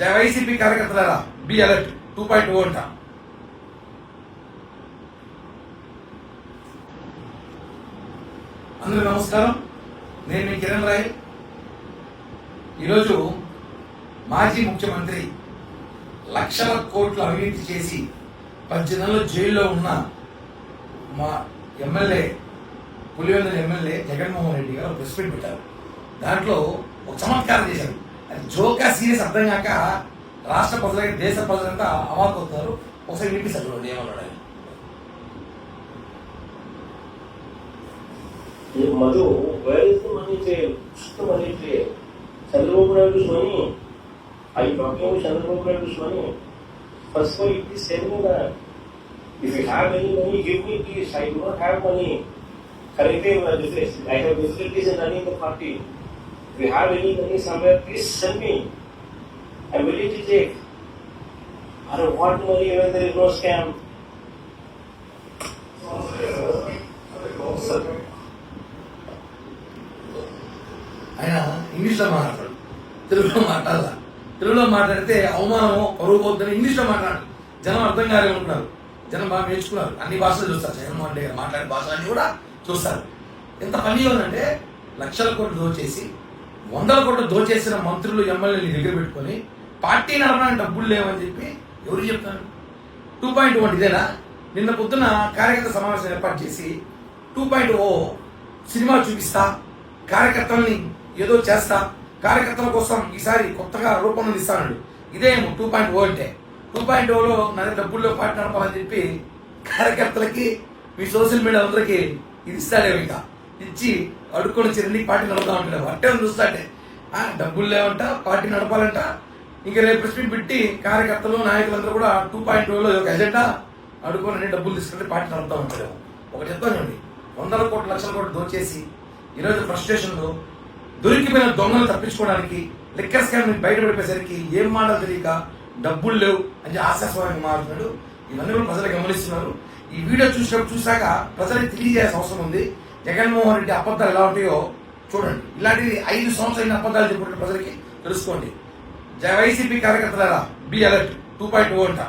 YCP కార్యకర్తలారా be alert two point O అంట. అందరూ నమస్కారం. నేను మీ కిరణ్ రాయ్. ఈరోజు మాజీ ముఖ్యమంత్రి లక్షల కోట్లు అవినీతి చేసి పది నెలలు జైల్లో ఉన్న మా MLA Pulivendula MLA Jaganmohan Reddy garu press meet పెట్టారు. దాంట్లో ఒక చమత్కారం చేశారు. జోకా సీరియస్ అర్థం కాక రాష్ట్ర ప్రజలకి దేశ ప్రజలంతా అవాకవుతారు ఒకసారి వినిపిస్తారు చూడండి ఏమన్నాడు ఆయన Madhu where is the money trail money trail Chandrababu Naidu money I document Chandrababu Naidu money first of it is saving if you have any money give me please I don't have money correct I have facilities and any the party If you have any money somewhere, please send me. I'm willing to take. I don't want money when there is no scam. ఆయన ఇంగ్లీష్లో మాట్లాడతాడు తెలుగులో మాట్లాడాల తెలుగులో మాట్లాడితే అవమానము పరువు ఇంగ్లీష్లో మాట్లాడు. జనం అర్థం కాలేమనుకున్నారు జనం బాగా నేర్చుకున్నారు. అన్ని భాషలు చూస్తారు. జగన్మోహన్ రెడ్డి గారు మాట్లాడే భాషలన్నీ కూడా చూస్తారు. ఎంత పని ఉందంటే లక్షల కోట్లు దోచేసి వందల కోట్లు దోచేసిన మంత్రులు ఎమ్మెల్యేలు దగ్గర పెట్టుకొని పార్టీ నడపడానికి డబ్బులు లేవని చెప్పి ఎవరు చెప్తారు? టూ పాయింట్ వన్ ఇదేనా? నిన్న పొద్దున కార్యకర్త సమావేశం ఏర్పాటు చేసి టూ పాయింట్ ఓ సినిమా చూపిస్తా కార్యకర్తల్ని ఏదో చేస్తా కార్యకర్తల కోసం ఈసారి కొత్తగా రూపొందిస్తాడు ఇదేమో టూ పాయింట్ ఓ oh అంటే. టూ పాయింట్ ఓలో నా డబ్బుల్లో పార్టీ నడపాలని చెప్పి కార్యకర్తలకి మీ సోషల్ మీడియా అందరికీ ఇది ఇస్తాడేమో ఇంకా. ఇచ్చి అడుక్కొని చెల్లి పార్టీ నడుపుతా ఉంటాడు అట్టే ఉంది చూస్తాడే ఆ, డబ్బులు లేవంట పార్టీ నడపాలంట. ఇంకా రేపు ప్రెస్ మీట్ పెట్టి కార్యకర్తలు నాయకులందరూ కూడా టూ పాయింట్ టూలో ఒక ఎజెండా అడుక్కొని డబ్బులు తీసుకుంటే పార్టీ నడుపుతా ఉంటాడు ఒకటి చెప్తానండి వందల కోట్ల లక్షల కోట్లు దోచేసి ఈరోజు ఫ్రస్ట్రేషన్లో దొరికిపోయిన దొంగలు తప్పించుకోవడానికి లిక్కర్ స్కామ్ బయట పడిపోయేసరికి ఏం మాటలు తెలియక డబ్బులు లేవు అని ఆశాస్వాదంగా మారుతున్నాడు. ఇవన్నీ కూడా ప్రజలు గమనిస్తున్నారు. ఈ వీడియో చూసినప్పుడు చూశాక ప్రజలకు తెలియజేయాల్సిన అవసరం ఉంది. జగన్మోహన్ రెడ్డి అబద్ధాలు ఎలా ఉంటాయో చూడండి. ఇలాంటివి ఐదు సంవత్సరాలు అబద్ధాలు చెప్పుకుంటే ప్రజలకి తెలుసుకోండి. జై YCP కార్యకర్తలారా be alert two point O అంట.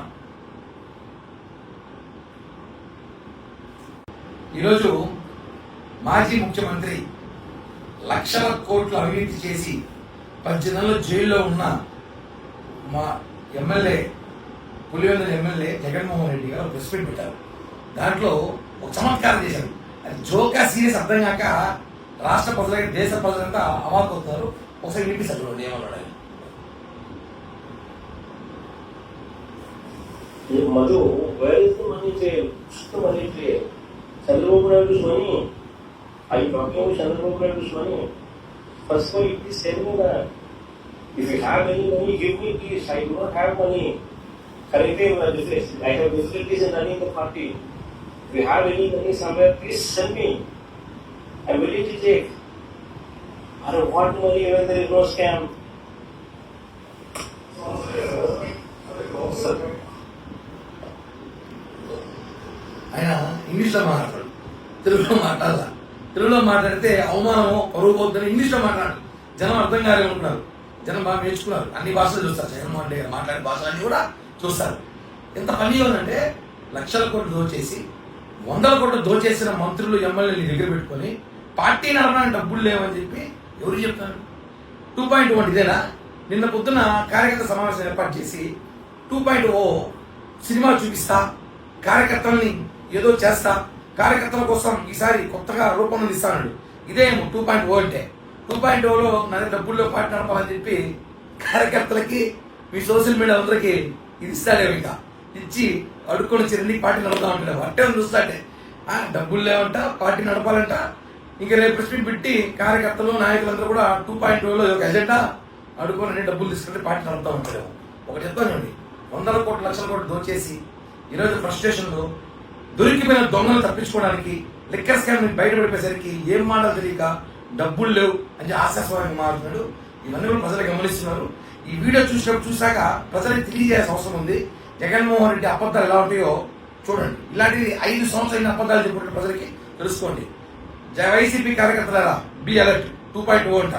ఈరోజు మాజీ ముఖ్యమంత్రి లక్షల కోట్లు అవినీతి చేసి పద్దెనిమిది జైల్లో ఉన్న మా MLA Pulivendula MLA Jaganmohan Reddy garu press meet పెట్టారు. దాంట్లో ఒక చమత్కారం చేశారు. జోకా సీరియస్ అర్థం కాక రాష్ట్ర ప్రజల దేశ ప్రజలంతా అవాకవుతున్నారు ఒకసారి వినిపిస్తారు చూడండి ఏమన్నాడు Madhu where is the money చేయరు మనీ చేయరు Chandrababu Naidu money I problem Chandrababu Naidu money first of it is sell కదా if you have any money give me please I don't have money కరెక్టే I have facilities in running the party If you have any money somewhere, please send me. I'm willing to take. I don't want money when there is no scam. ఆయన ఇంగ్లీష్లో మాట్లాడతాడు తెలుగులో మాట్లాడాల? తెలుగులో మాట్లాడితే అవమానమో పరుగుపోద్దని ఇంగ్లీష్లో మాట్లాడు. జనం అర్థం కాలే ఉంటున్నారు. జనం బాగా నేర్చుకున్నారు. అన్ని భాషలు చూస్తారు. జగన్మోహన్ రెడ్డి గారు మాట్లాడే భాషలన్నీ కూడా చూస్తారు. ఎంత పని ఉందంటే లక్షల కోట్లు దోచేసి వందల కోట్లు దోచేసిన మంత్రులు ఎమ్మెల్యేలు దగ్గర పెట్టుకొని పార్టీ నడపడానికి డబ్బులు లేవని చెప్పి ఎవరు చెప్తారు? టూ పాయింట్ వన్ ఇదేనా? నిన్న పొద్దున కార్యకర్త సమావేశం ఏర్పాటు చేసి టూ పాయింట్ ఓ సినిమా చూపిస్తా కార్యకర్తల్ని ఏదో చేస్తా కార్యకర్తల కోసం ఈసారి కొత్తగా రూపొందిస్తాడు ఇదేమో టూ పాయింట్ ఓ oh అంటే. టూ పాయింట్ ఓలో నా డబ్బుల్లో పాటు నడపాలని చెప్పి కార్యకర్తలకి మీ సోషల్ మీడియా అందరికి ఇది ఇస్తాడేమో ఇంకా. ఇచ్చి అడుక్కొని చిరండి పార్టీ నడుపుతా ఉంటాడు అట్టే చూస్తాడే డబ్బులు లేవంట పార్టీ నడపాలంట. ఇంకా రేపు ప్రెస్ పెట్టి కార్యకర్తలు నాయకులందరూ కూడా టూ పాయింట్ టూలో ఒక ఎజెండా అడుక్కొని డబ్బులు తీసుకుంటే పార్టీ నడుపుతా ఉంటాడు ఒకటి చెప్తానండి వందల కోట్ల లక్షల కోట్లు దోచేసి ఈరోజు ఫ్రస్ట్రేషన్లో దొరికిపోయిన దొంగలు తప్పించుకోవడానికి లిక్కర్ స్కామ్ నుంచి బయటపడిపోయేసరికి ఏం మాటలు తెలియక డబ్బులు లేవు అని ఆశాస్వాదంగా మారుతున్నాడు. ఇవన్నీ కూడా ప్రజలు గమనిస్తున్నారు. ఈ వీడియో చూసినప్పుడు చూశాక ప్రజలకు తెలియజేయాల్సిన అవసరం ఉంది. జగన్మోహన్ రెడ్డి అబద్ధాలు ఎలా ఉంటాయో చూడండి. ఇలాంటి ఐదు సంవత్సరాల అబద్ధాలు చెప్పుకుంటే ప్రజలకి తెలుసుకోండి. జై YCP కార్యకర్తలారా be alert two point O అంట.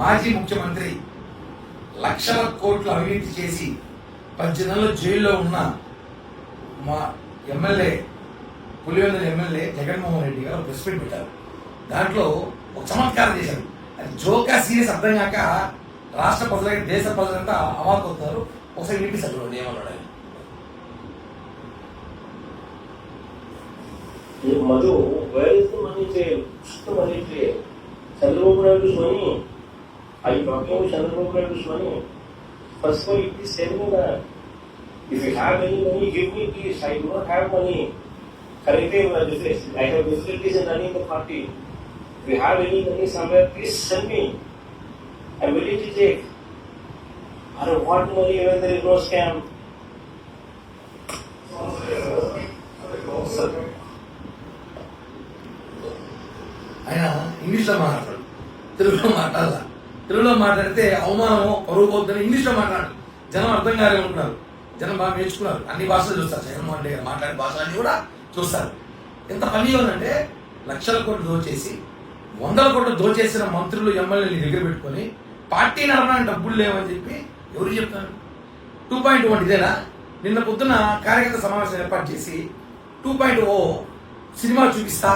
మాజీ ముఖ్యమంత్రి లక్షల కోట్లు అవినీతి చేసి పది నెలలు జైల్లో ఉన్న మా MLA Pulivendula MLA Jaganmohan Reddy garu press meet పెట్టారు. దాంట్లో ఒక చమత్కారం చేశారు. అది జోకా సీరియస్ అర్థం కాక రాష్ట్ర ప్రజలకి దేశ ప్రజలంతా అవాకవుతారు ఒకసారి వినిపిస్తారు ఏమన్నాడు ఆయన Madhu where is the money trail the money trail Chandrababu Naidu money I talking Chandrababu Naidu money first of all it is sell me that if you have any money give me please I do not have money కరెక్టే I have facilities in running the party if you have any money somewhere please send me I willing to take. I don't want money when there is no scam. ఆయన ఇంగ్లీష్లో మాట్లాడతాడు తెలుగులో మాట్లాడాల తెలుగులో మాట్లాడితే అవమానము పరువు ఇంగ్లీష్లో మాట్లాడు. జనం అర్థం కాలేమనుకున్నారు జనం బాగా నేర్చుకున్నారు. అన్ని భాషలు చూస్తారు. జగన్మోహన్ రెడ్డి గారు మాట్లాడే భాషలన్నీ కూడా చూస్తారు. ఎంత పని ఉందంటే లక్షల కోట్లు దోచేసి వందల కోట్లు దోచేసిన మంత్రులు ఎమ్మెల్యేలు దగ్గర పెట్టుకొని పార్టీ నడపడానికి డబ్బులు లేవని చెప్పి ఎవరు చెప్తారు టూ పాయింట్ వన్ ఇదేనా? నిన్న పొద్దున కార్యకర్త సమావేశం ఏర్పాటు చేసి టూ పాయింట్ ఓ సినిమా చూపిస్తా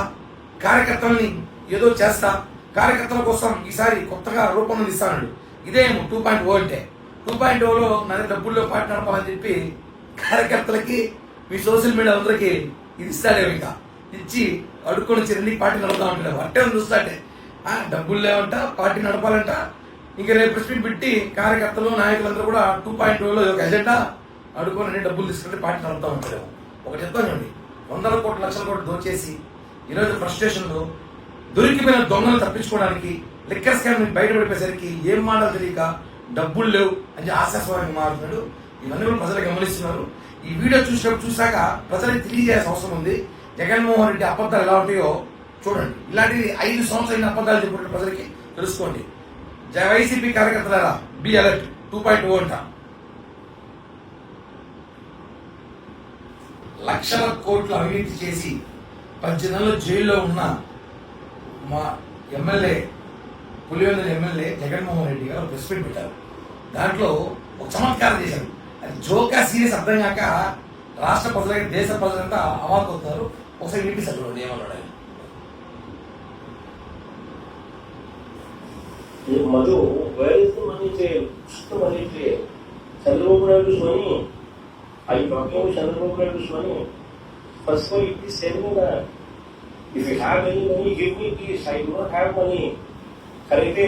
కార్యకర్తల్ని ఏదో చేస్తా కార్యకర్తల కోసం ఈసారి కొత్తగా రూపొందిస్తానండి ఇదేమో టూ పాయింట్ ఓ oh అంటే. టూ పాయింట్ ఓలో నా డబ్బుల్లో పార్టీ నడపాలని చెప్పి కార్యకర్తలకి మీ సోషల్ మీడియా అందరికి ఇది ఇస్తాడేమో ఇంకా. ఇచ్చి అడుక్కొని చిరండి పార్టీ నడుపుతా ఉంటాడు అట్టే ఉంది చూస్తాడే డబ్బులు లేవంట పార్టీ నడపాలంట ఇంకా రేపు ప్రెస్ మీట్ పెట్టి కార్యకర్తలు నాయకులందరూ కూడా టూ పాయింట్ టూలో ఒక ఎజెండా అడుక్కొని డబ్బులు తీసుకుంటే పార్టీ నడుపుతా ఉంటాడు ఒక చెప్తాను వందల కోట్ల లక్షల కోట్లు దోచేసి ఈరోజు ఫ్రస్ట్రేషన్లో దొరికిపోయిన దొంగలు తప్పించుకోవడానికి లిక్కర్ స్కామ్ బయట పడిపోయేసరికి ఏం మాటలు తెలియక డబ్బులు లేవు అని ఆశాస్వాదంగా మారుతున్నాడు. ఇవన్నీ కూడా ప్రజలు గమనిస్తున్నారు. ఈ వీడియో చూసినప్పుడు చూశాక ప్రజలకు తెలియజేయాల్సిన అవసరం ఉంది. జగన్మోహన్ రెడ్డి అబద్ధాలు ఎలా ఉంటాయో చూడండి. ఇలాంటివి ఐదు సంవత్సరాల అబద్ధాలు చెప్పినట్టు ప్రజలకి తెలుసుకోండి. YCP కార్యకర్తలారా be alert two point two అంట. లక్షల కోట్లు అవినీతి చేసి పది నెలలు జైల్లో ఉన్న మా MLA Pulivendula MLA Jaganmohan Reddy garu press meet పెట్టారు. దాంట్లో ఒక చమత్కారం చేశారు. అది జోకా సీరియస్ అర్థం కాక రాష్ట్ర ప్రజలకి దేశ ప్రజలంతా అవాకవుతారు ఒకసారి వినిపిస్తారు ఏమన్నాడు ఆయన Madhu where is the money trail the money trail Chandrababu Naidu money I talking Chandrababu Naidu money first of all it is sell me that if you have any money give me please I do not have money కరెక్టే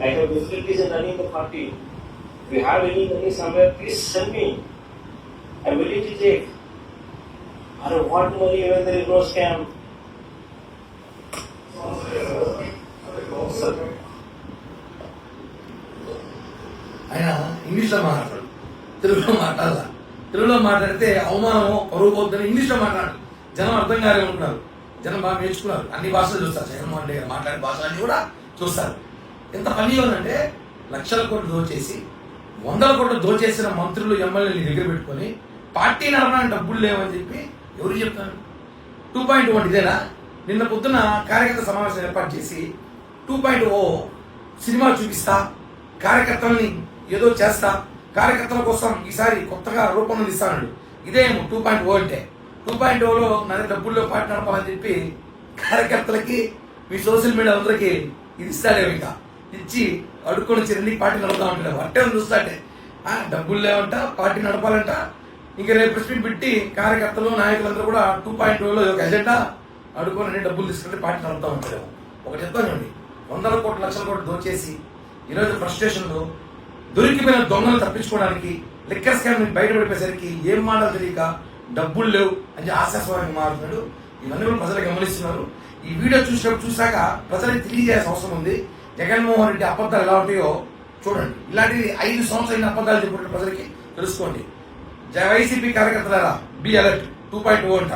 I have facilities in running the party if you have any money somewhere please send me I will to take I don't want money when there is no scam. ఇంగ్లీష్లో మాట్లాడతాడు. తెలుగులో మాట్లాడాల తెలుగులో మాట్లాడితే అవమానమో పరువు పోతుందని ఇంగ్లీష్లో మాట్లాడు. జనం అర్థం కాలేమనుకున్నారు జనం బాగా నేర్చుకున్నారు. అన్ని భాషలు చూస్తారు. జగన్మోహన్ రెడ్డి గారు మాట్లాడే భాషలన్నీ కూడా చూస్తారు. ఎంత పని ఉందంటే లక్షల కోట్లు దోచేసి వందల కోట్లు దోచేసిన మంత్రులు ఎమ్మెల్యేలు దగ్గర పెట్టుకొని పార్టీ నడపడానికి డబ్బులు లేవని చెప్పి ఎవరు చెప్తారు? టూ పాయింట్ వన్ ఇదేనా? నిన్న పొద్దున కార్యకర్త సమావేశం ఏర్పాటు చేసి టూ పాయింట్ ఓ సినిమా చూపిస్తా కార్యకర్తల్ని ఏదో చేస్తా కార్యకర్తల కోసం ఈసారి కొత్తగా రూపొందిస్తాడు ఇదేమో టూ పాయింట్ ఓ oh అంటే. టూ పాయింట్ ఓలో నా డబ్బుల్లో పార్టీ నడపాలని చెప్పి కార్యకర్తలకి మీ సోషల్ మీడియా అందరికీ ఇది ఇస్తాడేమో ఇంకా. ఇచ్చి అడుక్కొని చిరండి పార్టీ నడుపుతా ఉంటాడు. అట్టే ఉంది చూస్తాడే ఆ, డబ్బులు లేవంట పార్టీ నడపాలంట. ఇంకా రేపు ప్రెసిడెంట్ పెట్టి కార్యకర్తలు నాయకులందరూ కూడా టూ పాయింట్ ఓలో ఒక ఎజెండా అడుక్కొని డబ్బులు తీసుకుంటే పార్టీ నడుపుతా ఉంటాడు ఒకటి చెప్తానండి వందల కోట్ల లక్షల కోట్లు దోచేసి ఈరోజు ఫ్రస్ట్రేషన్లో దొరికిపోయిన దొంగలు తప్పించుకోవడానికి లిక్కర్ స్కామ్ నుంచి బయటపడిపోయేసరికి ఏం మాటలు తెలియక డబ్బులు లేవు అని ఆశాస్వాదంగా మారుతున్నాడు. ఇవన్నీ కూడా ప్రజలు గమనిస్తున్నారు. ఈ వీడియో చూసినప్పుడు చూసాక ప్రజలకు తెలియజేయాల్సిన అవసరం ఉంది. జగన్మోహన్ రెడ్డి అబద్ధాలు ఎలా ఉంటాయో చూడండి. ఇలాంటి ఐదు సంవత్సరాలు అబద్ధాలు చెప్పినట్టు ప్రజలకి తెలుసుకోండి. జ- YCP కార్యకర్తలారా be alert two point O అంట.